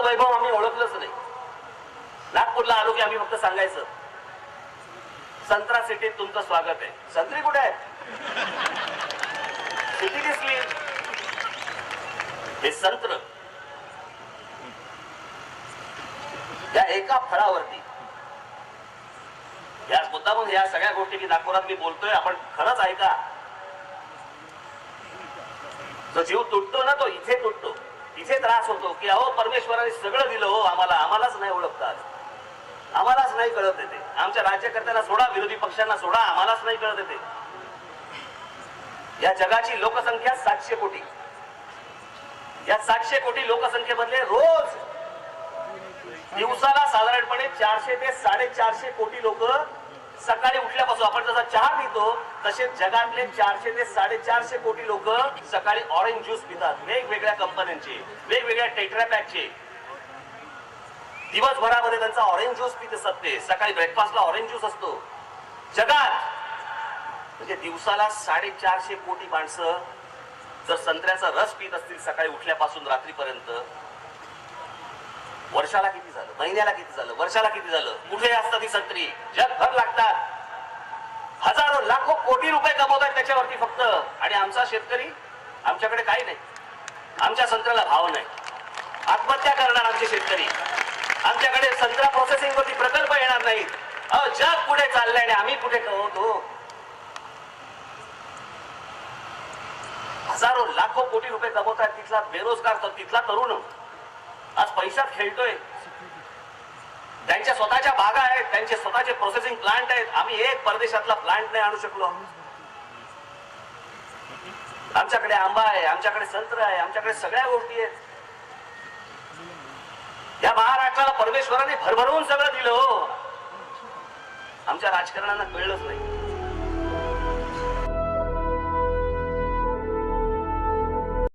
वैभव आम्ही ओळखलंच नाही. नागपूरला आलो की आम्ही फक्त सांगायचं. संत्रा सिटीत तुमचं स्वागत आहे. संत्री कुठे आहे? सिटी दिसली. हे संत्र. या एका फळावरती. या मुद्दा म्हणून या सगळ्या गोष्टी मी नागपुरात मी बोलतोय आपण खरंच ऐका. जो जीव तुटतो ना तो इथे तुटतो. इथे त्रास होतो की अहो परमेश्वराने सगळं दिलं हो आम्हाला. आम्हालाच नाही ओळखता आम्हालाच नाही कळत येते. आमच्या राज्यकर्त्यांना सोडा विरोधी पक्षांना सोडा आम्हालाच नाही कळत येते. या जगाची लोकसंख्या सातशे कोटी. या सातशे कोटी लोकसंख्येमधले रोज दिवसाला साधारणपणे चारशे ते साडेचारशे कोटी लोक सकाळी उठल्यापासून आपण जसा चहा पितो तसे जगातले चारशे ते साडेचारशे कोटी लोक सकाळी ऑरेंज ज्यूस पितात. वेगवेगळ्या कंपन्यांचे वेगवेगळ्या टेट्रापॅकचे दिवसभरामध्ये त्यांचा ऑरेंज ज्यूस पित असतात ते सकाळी ब्रेकफास्टला ऑरेंज ज्यूस असतो. जगात म्हणजे दिवसाला साडेचारशे कोटी माणसं जर संत्र्याचा रस पित असतील सकाळी उठल्यापासून रात्रीपर्यंत वर्षाला किती झालं? महिन्याला किती झालं? वर्षाला किती झालं? कुठे असतात ही संत्री? जगभर लागतात. हजारो लाखो कोटी रुपये कमवतात त्याच्यावरती फक्त. आणि आमचा शेतकरी आमच्याकडे काही नाही. आमच्या संत्र्याला भाव नाही. आत्महत्या करणार आमचे शेतकरी. आमच्याकडे संत्रा प्रोसेसिंग वरती प्रकल्प येणार नाहीत अ जग पुढे चाललंय आणि आम्ही कुठे कमवतो. हजारो लाखो कोटी रुपये कमवतात. तिथला बेरोजगार तर तिथला तरुण. आज पैशात खेळतोय. त्यांच्या स्वतःच्या बागा आहेत त्यांचे स्वतःचे प्रोसेसिंग प्लांट आहेत. आम्ही एक परदेशातला प्लांट नाही आणू शकलो. आमच्याकडे आंबा आहे आमच्याकडे संत्र आहे आमच्याकडे सगळ्या गोष्टी आहेत. या महाराष्ट्राला परमेश्वराने भरभरवून सगळं दिलं हो. आमच्या राजकारणाला कळलंच नाही.